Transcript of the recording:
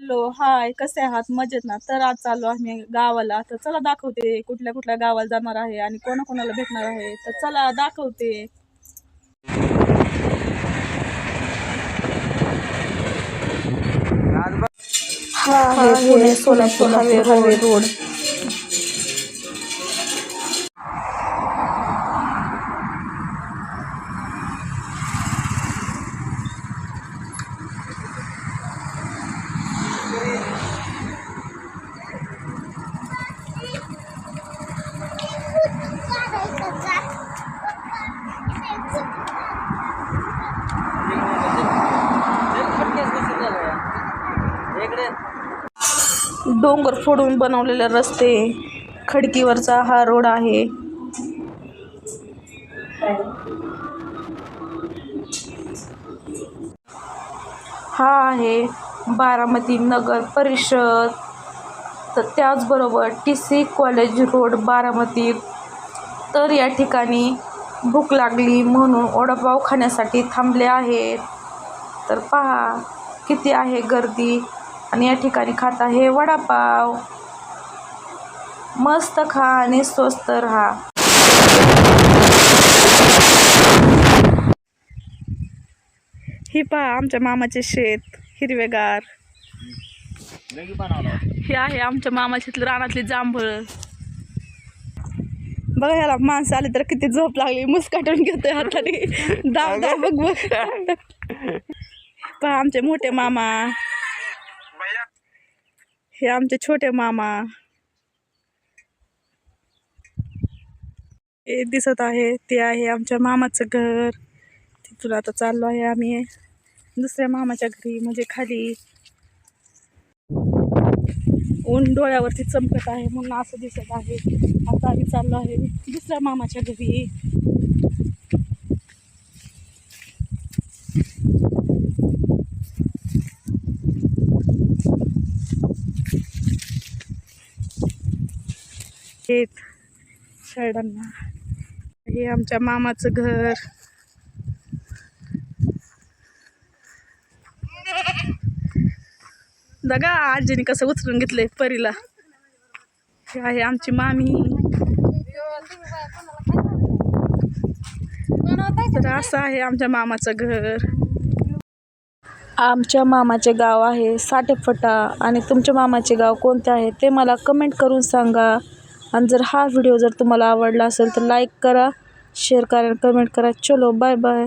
Hello hi कसे आहात? मजेत ना? तर आज चाललो आम्ही गावाला. तर चला दाखवते कुठल्या कुठल्या गावाला जाणार आहे आणि कोणाकोणाला भेटणार आहे. तर चला दाखवते. हा हे पुणे सोलापूर हवे रोड. डोंगर फोडून बनवलेले रस्ते खडकीवरचा हा रोड आहे. हा आहे बारामती नगर परिषद. तर त्याचबरोबर T C college road Baramati. तर या ठिकाणी भूक लागली म्हणून वडापाव खाण्यासाठी थांबले आहेत. तर पहा किती आहे गर्दी. आणि या ठिकाणी खात आहे वडापाव. मस्त खा आणि स्वस्त राहा. ही पहा आमच्या मामाचे शेत हिरवेगार. हे आहे आमच्या मामाच्या रानातली जांभळ. बघा ह्याला माणसं आली तर किती झोप लागली. मुसकाटून घेतोय हाताने. दाव दाव बघ बघ. पहा आमचे मोठे मामा. हे आमचे छोटे मामा. हे दिसत आहे ते आहे आमच्या मामाचं घर. तिथून आता चाललो आहे आम्ही. दुसऱ्या मामाच्या घरी म्हणजे खाली. ऊन डोळ्यावरती चमकत आहे म्हणून असं दिसत आहे. आता आम्ही चाललो आहे दुसऱ्या मामाच्या घरी. येत शाळांना हे आमच्या मामाचं घर. बघा आजीने कसं उचलून घेतलंय परीला. हे आहे आमची मामी. तर असं आहे आमच्या मामाचं घर. आमच्या मामाचे गाव आहे साठेफटा. आणि तुमच्या मामाचे गाव कोणते आहे ते मला कमेंट करून सांगा. आणि जर हा व्हिडिओ जर तुम्हाला आवडला असेल तर लाईक करा शेअर करा कमेंट करा. चलो बाय बाय